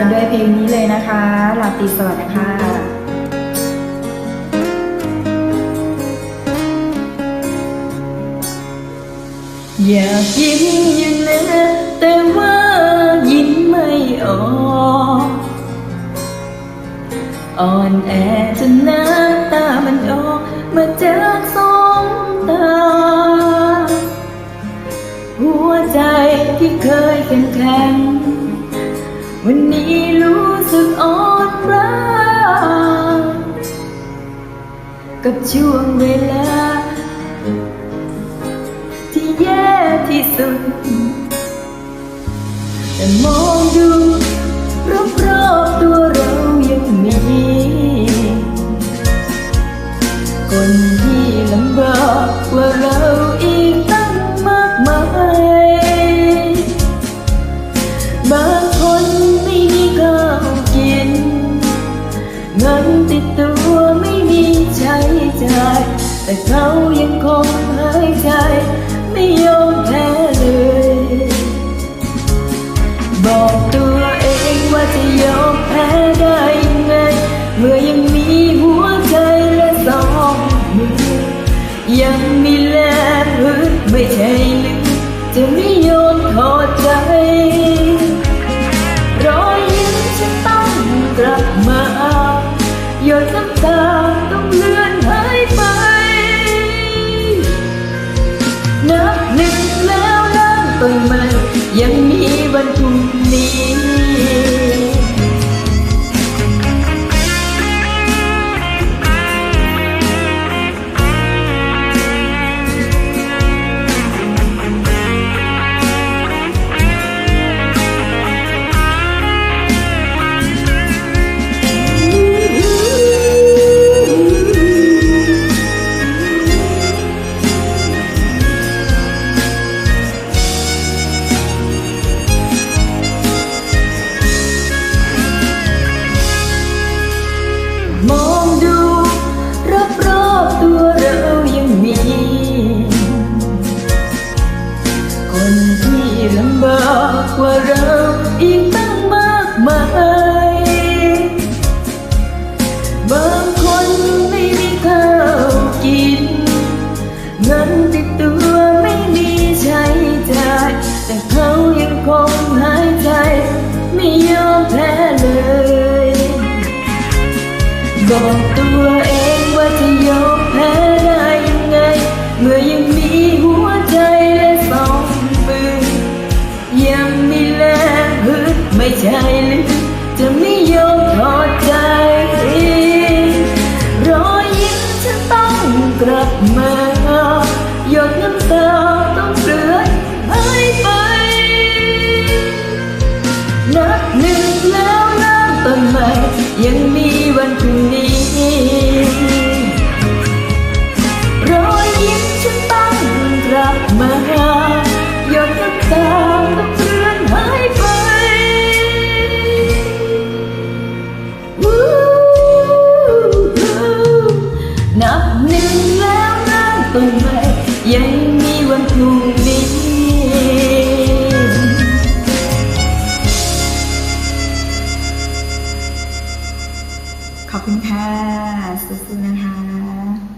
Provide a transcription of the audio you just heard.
กันด้วยเพลงนี้เลยนะคะลาตีสวัสดิ์ค่ะอยากยิ้มอยู่นะแต่ว่ายิ้มไม่ออกอ่อนแอจนน้ำตามันออกมาจากสองตา หัวใจที่เคยเข้มแข็ง วันนี้รู้สึกอ่อนร้ากับช่วงเวลา ที่แย่ที่สุด แต่มองดู เงินติดตัวไม่มีใช้จ่าย แต่เขายังคงหายใจ ไม่ยอมแพ้เลย บอกตัวเองว่าจะยอมแพ้ได้ยังไง เมื่อยังมีหัวใจและสองมือ ยังมีแรงฮึดไม่ใช่ลืมจะไม่ยอมถอดใจ รอยยิ้มฉันต้องกลับ ยดน้ำตาต้องเลื่อนหายไป นับหนึ่งแล้วเริ่มต้นใหม่ยังมีวันพรุ่งนี้ ว่าเราอีกตั้งมากมายบางคนไม่มีข้าวกิน เงินติดตัวไม่มีใช้จ่าย แต่เขายังคงหายใจ ไม่ยอมแพ้เลย บอกตัวเองว่าจะยอมแพ้ได้ยังไง เมื่อยังมีหัวใจ ไม่ใช่หรือจะไม่ยอมพอใจรอยยิ้มฉันต้องกลับมา รุ่งนี้ขอบคุณค่ะสู้ๆนะคะ